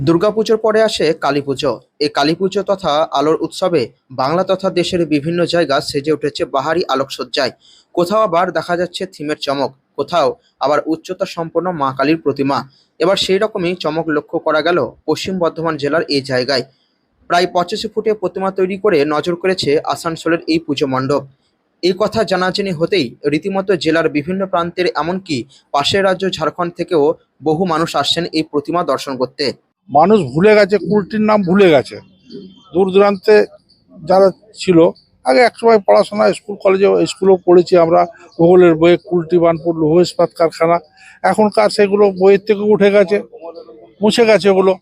দুর্গাপুজোর পরে আসে কালীপুজো। এই কালীপুজো তথা আলোর উৎসবে বাংলা তথা দেশের বিভিন্ন জায়গা সেজে উঠেছে বাহারি আলোকসজ্জায়। কোথাও আবার দেখা যাচ্ছে থিমের চমক, কোথাও আবার উচ্চতা সম্পন্ন মা কালীর প্রতিমা। এবার সেই রকমই চমক লক্ষ্য করা গেল পশ্চিম বর্ধমান জেলার এই জায়গায়। প্রায় পঁচাশি ফুটে প্রতিমা তৈরি করে নজর করেছে আসানসোলের এই পুজো মণ্ডপ। এই কথা জানাজানি হতেই রীতিমতো জেলার বিভিন্ন প্রান্তের এমনকি পাশের রাজ্য ঝাড়খণ্ড থেকেও বহু মানুষ আসছেন এই প্রতিমা দর্শন করতে। মানুষ ভুলে গেছে, কুলটির নাম ভুলে গেছে। দূর দূরান্তে যারা ছিল, আগে একসময় পড়াশোনা স্কুল, কলেজে, স্কুলেও পড়েছি আমরা। ভূগোলের বইয়ে কুলটি, বানপুর, লৌহ ইস্পাত কারখানা। এখনকার সেগুলো বইয়ের থেকে উঠে গেছে, মুছে গেছে ওগুলো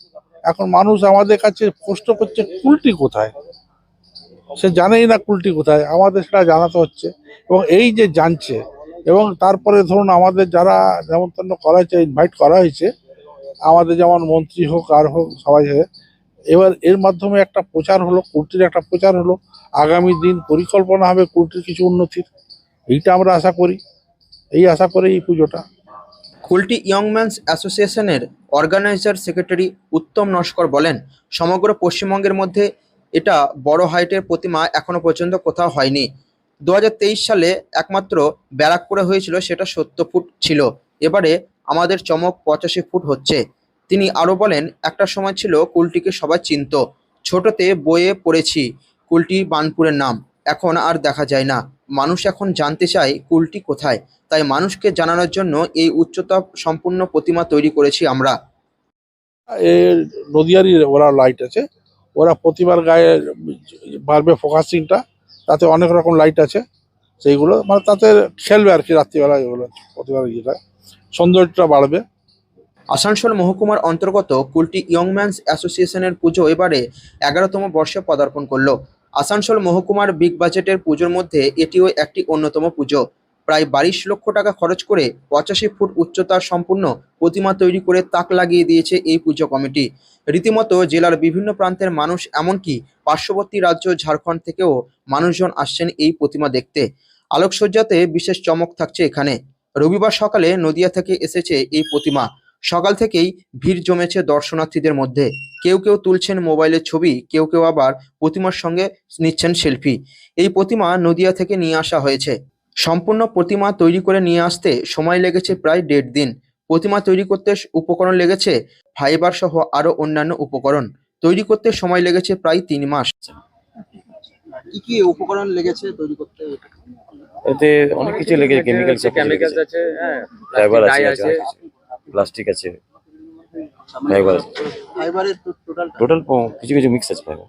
এখন মানুষ আমাদের কাছে প্রশ্ন করছে, কুলটি কোথায়? সে জানেই না কুলটি কোথায়, আমাদের সেটা জানাতে হচ্ছে। এবং এই যে জানছে, এবং তারপরে ধরুন আমাদের যারা নেমন্তন্ন করা হয়েছে ইনভাইট করা হয়েছে আমাদের যেমন মন্ত্রী হোক আর হোক সবাই এবার এর মাধ্যমে একটা প্রচার হলো কুর্তির একটা প্রচার হলো, আগামী দিন পরিকল্পনা হবে কুর্তির কিছু উন্নতির, এইটা আমরা আশা করি, এই আশা করে এই পুজোটা। কুলটি ইয়ংম্যানস অ্যাসোসিয়েশনের অর্গানাইজার সেক্রেটারি উত্তম নস্কর বলেন, সমগ্র পশ্চিমবঙ্গের মধ্যে এটা বড় হাইটের প্রতিমা এখনও পর্যন্ত কোথাও হয়নি। দু হাজার তেইশ সালে একমাত্র ব্যারাকপুরে হয়েছিল, সেটা সত্তর ফুট ছিল। এবারে আমাদের চমক পঁচাশি ফুট হচ্ছে। তিনি আরও বলেন, একটা সময় ছিল কুলটিকে সবাই চিনত। ছোটতে বইয়ে পড়েছি কুলটি বানপুরের নাম। এখন আর দেখা যায় না। মানুষ এখন জানতে চায় কুলটি কোথায়। তাই মানুষকে জানানোর জন্য এই উচ্চতা সম্পূর্ণ প্রতিমা তৈরি করেছি আমরা। নদিয়ারই ওরা লাইট আছে। ওরা প্রতিবার গায়ে বাড়বে ফোকাসিংটা তাতে অনেক রকম লাইট আছে। সেইগুলো মানে তাতে খেলবে আর কি রাত্রিবেলা এগুলো প্রতিবার ইয়েটা। সৌন্দর্যটা বাড়বে। আসানসোল মহকুমার অন্তর্গত কুলটি ইয়ংম্যানস অ্যাসোসিয়েশনের পুজো এবারে এগারোতম বর্ষে পদার্পণ করল। আসানসোল মহকুমার বিগ বাজেটের পুজোর মধ্যে এটিও একটি অন্যতম পুজো। প্রায় বাইশ লক্ষ টাকা খরচ করে পঁচাশি ফুট উচ্চতার সম্পূর্ণ প্রতিমা তৈরি করে তাক লাগিয়ে দিয়েছে এই পুজো কমিটি। রীতিমতো জেলার বিভিন্ন প্রান্তের মানুষ এমনকি পার্শ্ববর্তী রাজ্য ঝাড়খণ্ড থেকেও মানুষজন আসছেন এই প্রতিমা দেখতে। আলোকসজ্জাতে বিশেষ চমক থাকছে এখানে। রবিবার সকালে নদিয়া থেকে এসেছে এই প্রতিমা। সকাল থেকেই ভিড় জমেছে দর্শনার্থীদের মধ্যে। কেউ কেউ তুলছেন মোবাইলের ছবি, কেউ কেউ আবার প্রতিমার সঙ্গে নিচ্ছেন সেলফি। এই প্রতিমা নদিয়া থেকে নিয়ে আসা হয়েছে। সম্পূর্ণ প্রতিমা তৈরি করে নিয়ে আসতে সময় লেগেছে প্রায় দেড় দিন। প্রতিমা তৈরি করতে উপকরণ লেগেছে ফাইবার সহ আরও অন্যান্য উপকরণ। তৈরি করতে সময় লেগেছে প্রায় তিন মাস। কি কি উপকরণ লেগেছে তৈরি করতে? এতে অনেক কিছু লেগেছে কেমিক্যাল সব কেমিক্যালস আছে হ্যাঁ ফাইবার আছে আছে। প্লাস্টিক আছে ফাইবার আছে। ফাইবারের টোটাল টোটাল কিছু কিছু মিক্স আছে ফাইবার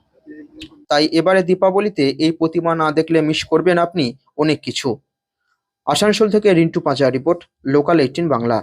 তাই এবারে দীপাবলিতে এই প্রতিমা না দেখলে মিস করবেন আপনি অনেক কিছু। আসানসোল থেকে রিন্টু পাঁচা রিপোর্ট লোকাল এইটিন বাংলা।